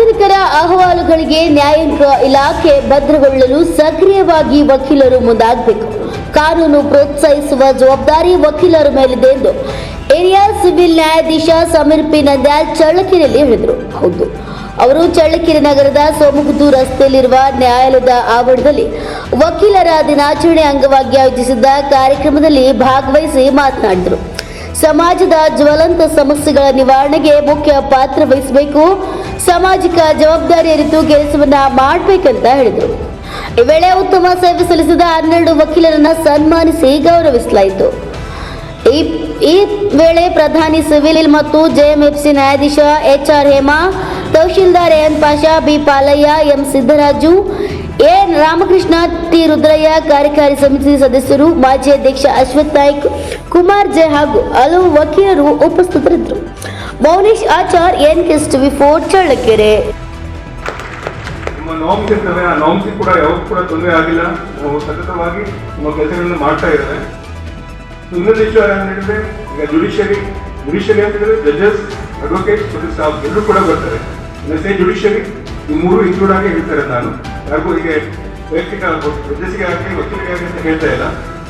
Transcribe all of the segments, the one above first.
ಸಾರ್ವಜನಿಕರ ಅಹವಾಲುಗಳಿಗೆ ನ್ಯಾಯಾಂಗ ಇಲಾಖೆ ಭದ್ರಗೊಳ್ಳಲು ಸಕ್ರಿಯವಾಗಿ ವಕೀಲರು ಮುಂದಾಗಬೇಕು. ಕಾನೂನು ಪ್ರೋತ್ಸಾಹಿಸುವ ಜವಾಬ್ದಾರಿ ವಕೀಲರ ಮೇಲಿದೆ ಎಂದು ಹಿರಿಯ ಸಿವಿಲ್ ನ್ಯಾಯಾಧೀಶ ಸಮೀರ್ ಪಿ ನಂದ್ಯಾಲ್ ಚಳ್ಳಕೆರೆಯಲ್ಲಿ ಹೇಳಿದರು. ಹೌದು, ಅವರು ಚಳ್ಳಕೆರೆ ನಗರದ ಸೋಮಗುದ್ದು ರಸ್ತೆಯಲ್ಲಿರುವ ನ್ಯಾಯಾಲಯದ ಆವರಣದಲ್ಲಿ ವಕೀಲರ ದಿನಾಚರಣೆ ಅಂಗವಾಗಿ ಆಯೋಜಿಸಿದ್ದ ಕಾರ್ಯಕ್ರಮದಲ್ಲಿ ಭಾಗವಹಿಸಿ ಮಾತನಾಡಿದರು. ಸಮಾಜದ ಜ್ವಲಂತ ಸಮಸ್ಯೆಗಳ ನಿವಾರಣೆಗೆ ಮುಖ್ಯ ಪಾತ್ರ ವಹಿಸಬೇಕು. ಸಾಮಾಜಿಕ ಜವಾಬ್ದಾರಿ ಅರಿತು ಕೆಲಸವನ್ನ ಮಾಡಬೇಕಂತ ಹೇಳಿದರು. ಈ ವೇಳೆ ಉತ್ತಮ ಸೇವೆ ಸಲ್ಲಿಸಿದ ಹನ್ನೆರಡು ವಕೀಲರನ್ನ ಸನ್ಮಾನಿಸಿ ಗೌರವಿಸಲಾಯಿತು. ಈ ವೇಳೆ ಪ್ರಧಾನಿ ಸಿವಿಲ್ ಮತ್ತು ಜೆಎಂಎಫ್ಸಿ ನ್ಯಾಯಾಧೀಶ H R Hema, tahsildar N Pasha, B Palayya, M Siddaraju A Ramakrishna T Rudrayya ಕಾರ್ಯಕಾರಿ ಸಮಿತಿ ಸದಸ್ಯರು, ಮಾಜಿ ಅಧ್ಯಕ್ಷ ಅಶ್ವಥ್ ನಾಯ್ಕ್, ಕುಮಾರ್ ಜೆ ಹಾಗೂ ಹಲವು ವಕೀಲರು ಉಪಸ್ಥಿತರಿದ್ದರು. Mounesh Achar, N KS TV four, Challakere. ನಮ್ಮ ನಾಮ್ಸ್ ಇರ್ತವೆ ಆ ನಾಮ್ಸ್ ಕೂಡ ಯಾವಾಗ ಕೂಡ ತೊಂದರೆ ಆಗಿಲ್ಲ. ನಾವು ಸತತವಾಗಿ ನಮ್ಮ ಕೆಲಸಗಳನ್ನು ಮಾಡ್ತಾ ಇದ್ದೇವೆ. ಇನ್ನೊಂದು ವಿಷಯ ಏನು ಹೇಳಿದ್ರೆ, ಈಗ ಜುಡಿಷಿಯರಿ ಜುಡಿಷಿಯರಿ ಅಂತ ಜಡ್ಜಸ್ ಅಡ್ವೊಕೇಟ್ ಎಲ್ಲರೂ ಕೂಡ ಬರ್ತಾರೆ. ಜುಡಿಷಿಯರಿ ಈ ಮೂರು ಇನ್ಕ್ಲೂಡ್ ಆಗಿ ಹೇಳ್ತಾರೆ ನಾನು. ಯಾರಿಗೂ ಹೀಗೆ ವೈಯಕ್ತಿಕ ಜಡ್ಜಸ್ಗೆ ಆಗಲಿ ಗೊತ್ತಿಲ್ಲ ಆಗಲಿ ಅಂತ ಹೇಳ್ತಾ ಇಲ್ಲ.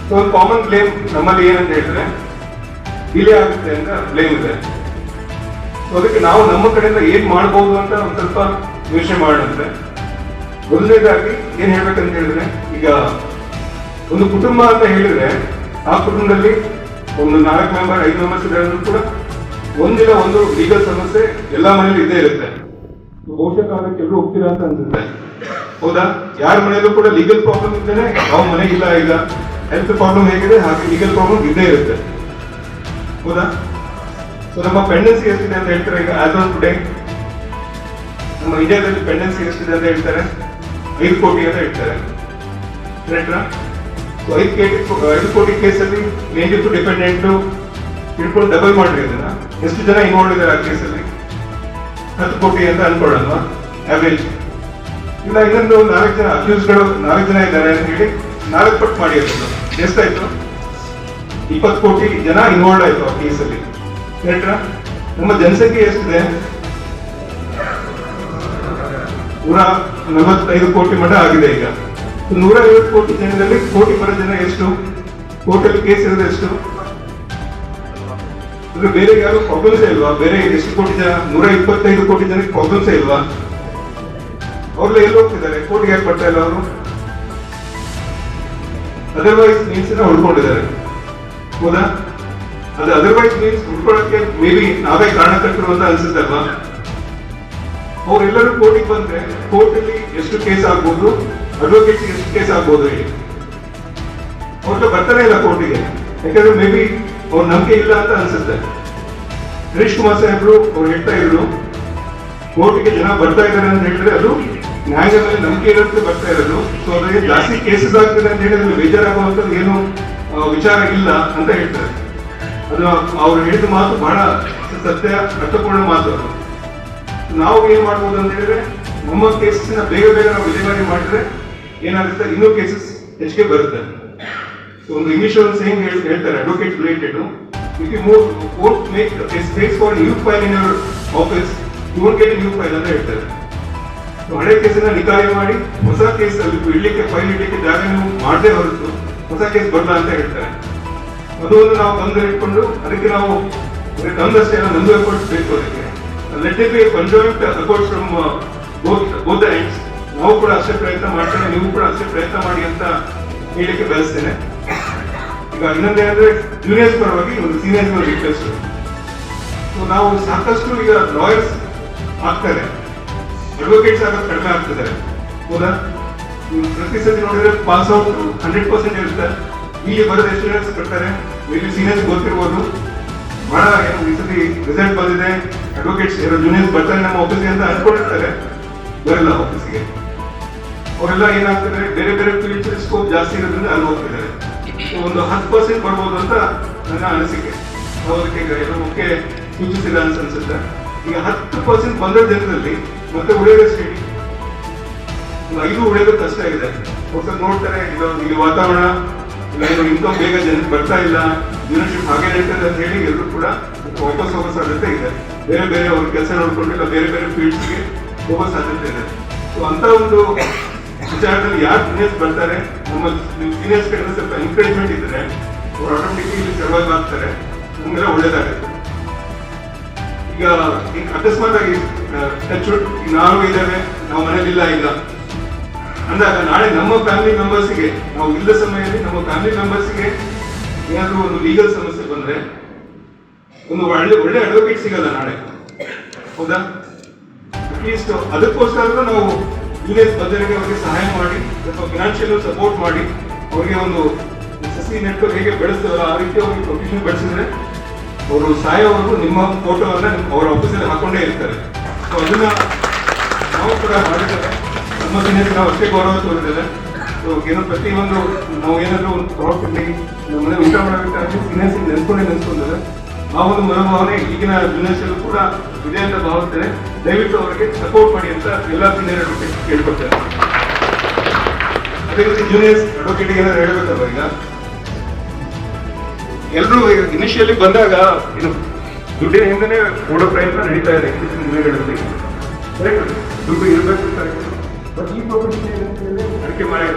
ಸೊ ಒಂದು ಕಾಮನ್ ಬ್ಲೇಮ್ ನಮ್ಮಲ್ಲಿ ಏನಂತ ಹೇಳಿದ್ರೆ ಡಿಲೇ ಆಗುತ್ತೆ ಅಂತ ಬ್ಲೇಮ್ ಇದೆ. ಸೊ ಅದಕ್ಕೆ ನಾವು ನಮ್ಮ ಕಡೆಯಿಂದ ಏನ್ ಮಾಡ್ಬೋದು ಅಂತ ಒಂದು ಸ್ವಲ್ಪ ಯೋಚನೆ ಮಾಡಿದ್ರೆ ಮೊದಲನೇದಾಗಿ ಏನ್ ಹೇಳ್ಬೇಕಂತ ಹೇಳಿದ್ರೆ, ಈಗ ಒಂದು ಕುಟುಂಬ ಅಂತ ಹೇಳಿದ್ರೆ ಆ ಕುಟುಂಬದಲ್ಲಿ ಒಂದು ನಾಲ್ಕು ಮೆಂಬರ್, ಐದು ಮೆಂಬರ್ಸ್ ಇದ್ರೆ ಕೂಡ ಒಂದಿಲ್ಲ ಒಂದು ಲೀಗಲ್ ಸಮಸ್ಯೆ ಎಲ್ಲಾ ಮನೇಲಿ ಇದ್ದೇ ಇರುತ್ತೆ. ಬಹುಶಃ ಕಾಲಕ್ಕೆ ಎಲ್ಲರೂ ಹೋಗ್ತೀರಾ ಅಂತ ಅನ್ಸುತ್ತೆ. ಹೌದಾ? ಯಾರ ಮನೆಯಲ್ಲೂ ಕೂಡ ಲೀಗಲ್ ಪ್ರಾಬ್ಲಮ್ ಇದ್ದೇನೆ ಯಾವ ಇಲ್ಲ ಈಗ ಹೆಲ್ತ್ ಪ್ರಾಬ್ಲಮ್ ಹೇಗಿದೆ, ಹಾಗೆ ಲೀಗಲ್ ಪ್ರಾಬ್ಲಮ್ ಇದ್ದೇ ಇರುತ್ತೆ. ಹೌದಾ? ಸೊ ನಮ್ಮ ಪೆಂಡೆನ್ಸಿ ಎಷ್ಟಿದೆ ಅಂತ ಹೇಳ್ತಾರೆ? ಈಗ ಆಸ್ ಆನ್ ಟುಡೇ ನಮ್ಮ ಇಂಡಿಯಾದಲ್ಲಿ ಪೆಂಡೆನ್ಸಿ ಎಷ್ಟಿದೆ ಅಂತ ಹೇಳ್ತಾರೆ? ಐದು ಕೋಟಿ ಅಂತ ಹೇಳ್ತಾರೆ. ಸೊ ಐದು ಕೋಟಿ ಐದು ಕೋಟಿ ಕೇಸಲ್ಲಿ ಏನಿತ್ತು ಡಿಪೆಂಡೆಂಟ್ ತಿಳ್ಕೊಂಡು ಡಬಲ್ ಮಾಡ್ರಿ ಎಷ್ಟು ಜನ ಇನ್ವಾಲ್ವ್ ಇದ್ದಾರೆ ಆ ಕೇಸಲ್ಲಿ? ಹತ್ತು ಕೋಟಿ ಅಂತ ಅನ್ಕೊಳ್ಳಲ್ವಾ? ಆವರೇಜ್ ಇಲ್ಲ ಇನ್ನೊಂದು ನಾಲ್ಕು ಜನ ಅಕ್ಯೂಸ್ಗಳು ನಾಲ್ಕು ಜನ ಇದ್ದಾರೆ ಅಂತ ಹೇಳಿ ನಾಲ್ಕು ಪಟ್ಟು ಮಾಡಿ ಎಷ್ಟಾಯ್ತು? ಇಪ್ಪತ್ತು ಕೋಟಿ ಜನ ಇನ್ವಾಲ್ವ್ ಆಯ್ತು ಆ ಕೇಸಲ್ಲಿ ಕರೆಕ್ಟಾ ನಮ್ಮ ಜನಸಂಖ್ಯೆ ಎಷ್ಟಿದೆ? ನೂರ ನಲವತ್ತೈದು ಕೋಟಿ ಮಠ ಆಗಿದೆ ಈಗ. ನೂರ ಐವತ್ತು ಕೋಟಿ ಜನದಲ್ಲಿ ಕೋಟಿ ಪರ ಜನ ಎಷ್ಟು? ಕೋರ್ಟಲ್ಲಿ ಕೇಸ್ ಇರೋದು ಎಷ್ಟು? ಅಂದ್ರೆ ಬೇರೆ ಯಾರು ಪ್ರಾಬ್ಲಮ್ಸೇ ಇಲ್ವಾ? ಬೇರೆ ಎಷ್ಟು ಕೋಟಿ ಜನ? ನೂರ ಇಪ್ಪತ್ತೈದು ಕೋಟಿ ಜನಕ್ಕೆ ಪ್ರಾಬ್ಲಮ್ಸೇ ಇಲ್ವಾ? ಅವ್ರೆಲ್ಲ ಎಲ್ಲಿ ಹೋಗ್ತಿದ್ದಾರೆ? ಕೋರ್ಟ್ಗೆ ಯಾಕೆ ಬರ್ತಾ ಇಲ್ಲ ಅವರು? ಅದರ್ವೈಸ್ ಮೀನ್ಸ್ ಹುಡ್ಕೊಂಡಿದ್ದಾರೆ ಹೌದಾ? ಅದು ಅದರ್ವೈಸ್ ಮೀನ್ಸ್ ಹುಡ್ಕೊಳ್ಳೋಕೆ ಮೇ ಬಿ ನಾವೇ ಕಾರಣಕರ್ತರು ಅಂತ ಅನ್ಸುತ್ತಲ್ವಾ ಅವರೆಲ್ಲರೂ ಕೋರ್ಟಿಗೆ ಬಂದ್ರೆ ಕೋರ್ಟ್ ಅಲ್ಲಿ ಎಷ್ಟು ಕೇಸ್ ಆಗ್ಬೋದು? ಅಡ್ವೊಕೇಟ್ ಎಷ್ಟು ಕೇಸ್ ಆಗ್ಬೋದು ಹೇಳಿ? ಅವ್ರೆಲ್ಲ ಬರ್ತಾನೆ ಇಲ್ಲ ಕೋರ್ಟಿಗೆ. ಯಾಕಂದ್ರೆ ಮೇ ಬಿ ಅವ್ರ ನಂಬಿಕೆ ಇಲ್ಲ ಅಂತ ಅನ್ಸುತ್ತೆ. ಹರೀಶ್ ಕುಮಾರ್ ಸಾಹೇಬ್ರು ಅವ್ರು ಹೇಳ್ತಾ ಇದ್ರು, ಕೋರ್ಟಿಗೆ ಜನ ಬರ್ತಾ ಇದ್ದಾರೆ ಅಂತ ಹೇಳಿದ್ರೆ ಅದು ನ್ಯಾಯದ ಮೇಲೆ ನಂಬಿಕೆ ಇರೋದಕ್ಕೆ ಬರ್ತಾ ಇರೋದು. ಸೊ ಅದಕ್ಕೆ ಜಾಸ್ತಿ ಕೇಸಸ್ ಆಗ್ತದೆ ಅಂತ ಹೇಳಿದ್ರೆ ಬೇಜಾರಾಗುವಂಥದ್ದು ಏನು ವಿಚಾರ ಇಲ್ಲ ಅಂತ ಹೇಳ್ತಾರೆ. ಅದು ಅವ್ರು ಹೇಳಿದ ಮಾತು ಬಹಳ ಸತ್ಯ, ಅರ್ಥಪೂರ್ಣ ಮಾತು ಅದು. ನಾವು ಏನ್ ಮಾಡ್ಬೋದು ಅಂತ ಹೇಳಿದ್ರೆ, ನಮ್ಮ ಕೇಸಸ್ನ ಬೇಗ ಬೇಗ ನಾವು ವಿಲೇವಾರಿ ಮಾಡಿದ್ರೆ ಏನಾಗುತ್ತೆ? ಇನ್ನೂ ಕೇಸಸ್ ಹೆಚ್ಚಿಗೆ ಬರುತ್ತೆ. ಸೊ ಒಂದು ಇಂಗ್ಲಿಷ್ ಸೇಮ್ ಹೇಳ್ತಾರೆ advocate related if you move court make space for new file in your office you get new file ಅಂತ ಹೇಳ್ತಾರೆ. ಹಳೆ ಕೇಸನ್ನ ನಿಕಾಯ ಮಾಡಿ, ಹೊಸ ಕೇಸ್ ಅಲ್ಲಿ ಇಡ್ಲಿಕ್ಕೆ, ಫೈಲ್ ಇಡ್ಲಿಕ್ಕೆ ಜಾಗ ನೀವು ಮಾಡದೆ ಹೊರತು ಹೊಸ ಕೇಸ್ ಬರಲ್ಲ ಅಂತ ಹೇಳ್ತಾರೆ. ಅದು ಒಂದು ನಾವು ತೊಂದರೆ ಇಟ್ಕೊಂಡು, ಅದಕ್ಕೆ ನಾವು ತಂದಷ್ಟೇ ನಮ್ದು ಎಫರ್ಟ್ಸ್ ಬೇಕು ಅದಕ್ಕೆ. Let it be conjoint efforts from both ನಾವು ಕೂಡ ಅಷ್ಟೇ ಪ್ರಯತ್ನ ಮಾಡ್ತೇನೆ, ನೀವು ಕೂಡ ಅಷ್ಟೇ ಪ್ರಯತ್ನ ಮಾಡಿ ಅಂತ ಹೇಳಿಕ್ಕೆ ಬಯಸ್ತೇನೆ. ಈಗ ಇನ್ನೊಂದೇನಂದ್ರೆ ಜೂನಿಯರ್ಸ್ ಪರವಾಗಿ ಒಂದು ಸೀನಿಯರ್ಸ್ ರಿಕ್ವೆಸ್ಟ್ ನಾವು ಸಾಕಷ್ಟು ಈಗ ಲಾಯರ್ಸ್ ಆಗ್ತಾರೆ ಅಡ್ವೊಕೇಟ್ಸ್ ಆಗೋದು ಕಡಿಮೆ ಆಗ್ತಿದ್ದಾರೆ. ಹೌದಾ? ಪ್ರತಿ ಸತಿ ನೋಡಿದ್ರೆ ಪಾಸ್ ಔಟ್ ಹಂಡ್ರೆಡ್ ಪರ್ಸೆಂಟ್ ಇರುತ್ತೆ. ಇಲ್ಲಿ ಬರೋದು ಎಷ್ಟು ಜನ ಬರ್ತಾರೆ ಇಲ್ಲಿ ಸೀನಿಯರ್ಸ್ ಗೊತ್ತಿರ್ಬೋದು. ಬಹಳ ಏನು ಈ ಸತಿ ರಿಸಲ್ಟ್ ಬಂದಿದೆ. ಅಡ್ವೊಕೇಟ್ಸ್ ಯಾರೋ ಜೂನಿಯರ್ಸ್ ಬರ್ತಾರೆ ನಮ್ಮ ಆಫೀಸ್ಗೆ ಅಂತ ಅನ್ಕೊಂಡಿರ್ತಾರೆ. ಬರಲ್ಲ ಆಫೀಸ್ಗೆ ಅವರೆಲ್ಲ ಏನಾಗ್ತಿದ್ದಾರೆ? ಬೇರೆ ಬೇರೆ ಫ್ಯೂಚರ್ ಸ್ಕೋಪ್ ಜಾಸ್ತಿ ಇರೋದ್ರಿಂದ ಅಲ್ಲಿ ಹೋಗ್ತಿದ್ದಾರೆ. ಒಂದು ಹತ್ತು ಪರ್ಸೆಂಟ್ ಬರ್ಬೋದು ಅಂತ ನನ್ನ ಅನಿಸಿಕೆ. ಅವ್ರಿಗೆ ಏನೋ ಮುಖ್ಯ ಸೂಚಿಸಿಲ್ಲ ಅಂತ ಅನ್ಸುತ್ತೆ. ಈಗ ಹತ್ತು ಪರ್ಸೆಂಟ್ ಬಂದ ಜನರಲ್ಲಿ ಮತ್ತೆ ಉಳಿಯೋದು ಸಿಟಿ. ಇದು ಉಳಿಯೋದು ಕಷ್ಟ ಇದೆ ಹೊಸ ನೋಡ್ತಾರೆ, ಇಲ್ಲ ವಾತಾವರಣ ಇದು ಇನ್ಕಮ್ ಬೇಗ ಜನ ಬರ್ತಾ ಇಲ್ಲ ಲೀಡರ್ಶಿಪ್ ಹಾಗೆ ನಡೀತದೆ ಅಂತ ಹೇಳಿ ಎಲ್ಲರೂ ಕೂಡ ವಾಪಸ್ ಹೋಗೋ ಸಾಧ್ಯತೆ ಇದೆ. ಬೇರೆ ಬೇರೆ ಅವ್ರ ಕೆಲಸ ನೋಡ್ಕೊಂಡು ಇಲ್ಲ ಬೇರೆ ಬೇರೆ ಫೀಲ್ಡ್ಸ್ಗೆ ಹೋಗೋ ಸಾಧ್ಯತೆ ಇದೆ. ಸೊ ಅಂತ ಒಂದು ವಿಚಾರದಲ್ಲಿ ಯಾರು ಸೀನಿಯರ್ಸ್ ಬರ್ತಾರೆ? ನಮ್ಮ ಸೀನಿಯರ್ಸ್ ಕಡೆ ಸ್ವಲ್ಪ ಎನ್ಕರೇಜ್ಮೆಂಟ್ ಇದ್ರೆ ಅವ್ರು ಆಟೋಮೆಟಿಕ್ಲಿ ಸರ್ವೈವ್ ಆಗ್ತಾರೆ. ನಮ್ಗೆಲ್ಲ ಒಳ್ಳೇದಾಗುತ್ತೆ. ಈಗ ಅಕಸ್ಮಾತ್ ಆಗಿ ಟಚ್ ನಾವು ಇದ್ದೇವೆ ನಾವು ಮನೇಲಿಲ್ಲ ಈಗ ಅಂದಾಗ ನಾಳೆ ನಮ್ಮ ಫ್ಯಾಮಿಲಿ ಮೆಂಬರ್ಸ್ಗೆ ನಾವು ಇಲ್ಲದ ಸಮಯದಲ್ಲಿ ನಮ್ಮ ಫ್ಯಾಮಿಲಿ ಮೆಂಬರ್ಸ್ಗೆ ಏನಾದರೂ ಒಂದು ಲೀಗಲ್ ಸಮಸ್ಯೆ ಬಂದರೆ ಒಂದು ಒಳ್ಳೆ ಒಳ್ಳೆ ಅಡ್ವೊಕೇಟ್ ಸಿಗಲ್ಲ ನಾಳೆ. ಹೌದಾ? ಅಟ್ಲೀಸ್ಟ್ ಅದಕ್ಕೋಸ್ಕರ ನಾವು ಇಲ್ಲೇ ಬದ್ಧರಿಗೆ ಅವರಿಗೆ ಸಹಾಯ ಮಾಡಿ, ಅಥವಾ ಫಿನಾನ್ಷಿಯಲ್ ಸಪೋರ್ಟ್ ಮಾಡಿ, ಅವರಿಗೆ ಒಂದು ಸಸಿ ನೆಟ್ವರ್ಕ್ ಹೇಗೆ ಬೆಳೆಸ್ತಾರೋ ಆ ರೀತಿ ಅವ್ರಿಗೆ ಪ್ರೊಫೆಷನ್ ಬೆಳೆಸಿದ್ರೆ ಅವರು ಸಾಯೋವರೆಗೂ ನಿಮ್ಮ ಫೋಟೋವನ್ನ ಅವರ ಆಫೀಸಲ್ಲಿ ಹಾಕೊಂಡೇ ಇರ್ತಾರೆ. ಸೊ ಅದನ್ನ ನಾವು ಕೂಡ ಮಾಡಿದ್ದೇವೆ. ನಮ್ಮ ಸೀನಿಯರ್ಸ್ ನಾವು ಅಷ್ಟೇ ಗೌರವ ತೋರಿದ್ದೇವೆ. ಸೊ ಏನೋ ಪ್ರತಿಯೊಂದು ನಾವು ಏನಾದರೂ ಒಂದು ಪ್ರಾಫಿಟ್ಲಿ ನಮ್ಮ ಮನೆ ಊಟ ಮಾಡಬೇಕಾದ್ರೆ ಸೀನಿಯರ್ಸ್ ನೆನ್ಸ್ಕೊಂಡೇ ನೆನ್ಸ್ಕೊಂಡಿದ್ದಾರೆ ಆ ಒಂದು ಮನೋಭಾವನೆ ಈಗಿನ ಜೂನಿಯರ್ಸ್ ಕೂಡ ಇದೆ ಅಂತ ಭಾವಿಸ್ತೇನೆ. ದಯವಿಟ್ಟು ಅವರಿಗೆ ಸಪೋರ್ಟ್ ಮಾಡಿ ಅಂತ ಎಲ್ಲ ಸೀನಿಯರ್ ಅಡ್ವೊಕೇಟ್ ಕೇಳ್ಕೊಳ್ತೇನೆ. ಅದೇ ರೀತಿ ಜೂನಿಯರ್ಸ್ ಅಡ್ವೊಕೇಟ್ ಏನಾದ್ರು ಹೇಳ್ಬೇಕಲ್ವ ಈಗ? ಎಲ್ಲರೂ ಇನಿಷಿಯಲಿ ಬಂದಾಗ ಇದು ದುಡ್ಡಿನ ಹಿಂದೆ ಓಡೋ ಪ್ರಯತ್ನ ನಡೀತಾ ಇದೆ ಇತ್ತೀಚಿನ ದಿನಗಳಲ್ಲಿ? ದುಡ್ಡು ಇರಬೇಕು ಬಟ್ ಈ ಪ್ರೊಫೆಷನ್ ಅಡಿಕೆ ಮಾರಾಟ